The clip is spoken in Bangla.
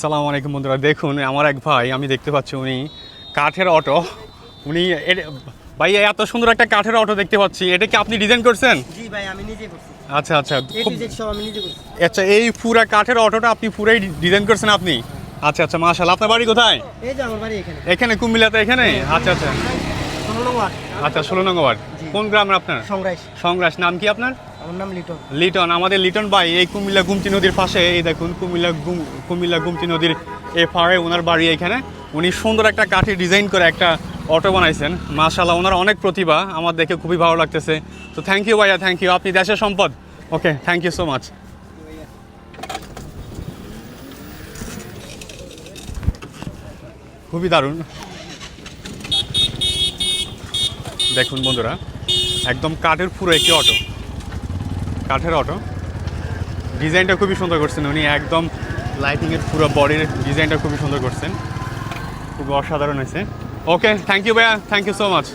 সালাম আলাইকুম বন্ধুরা দেখুন আমার এক ভাই আমি দেখতে পাচ্ছি উনি কাঠের অটো। উনি ভাই এত সুন্দর একটা কাঠের অটো দেখতে পাচ্ছি এটা কি আপনি ডিজাইন করছেন? জি ভাই আমি নিজে করছি। আচ্ছা আচ্ছা আচ্ছা এই পুরা কাঠের অটোটা আপনি পুরাই ডিজাইন করছেন আপনি? আচ্ছা আচ্ছা মাশাআল্লাহ আপনার বাড়ি কোথায়? এই যে আমার বাড়ি এখানে। এখানে কুমিল্লাতে এখানে? আচ্ছা আচ্ছা। ওয়ার্ড, আচ্ছা ষোলো নম্বর ওয়ার্ড। কোন গ্রামের আপনার? সংরাইশ সংগ্রাস নাম কি আপনার? আমার নাম লিটন। লিটন আমাদের লিটন ভাই এই কুমিল্লা গুমতি নদীর পাশে এই দেখুন কুমিল্লা গুম কুমিল্লা গুমতি নদীর এ পাড়ে ওনার বাড়ি এখানে। উনি সুন্দর একটা কাঠের ডিজাইন করে একটা অটো বানাইছেন। মাশাল্লাহ ওনার অনেক প্রতিভা আমার দেখে খুবই ভালো লাগতেছে। তো থ্যাংক ইউ ভাইয়া থ্যাংক ইউ আপনি দেশের সম্পদ। Okay thank you so much খুবই দারুণ। দেখুন বন্ধুরা, একদম কাঠের পুরো একটি অটো কাঠের অটো ডিজাইনটা খুবই সুন্দর করছেন উনি, একদম লাইটিংয়ের পুরো বডির ডিজাইনটা খুবই সুন্দর করছেন। খুব অসাধারণ হয়েছে। ওকে থ্যাংক ইউ ভাইয়া থ্যাংক ইউ সো মাচ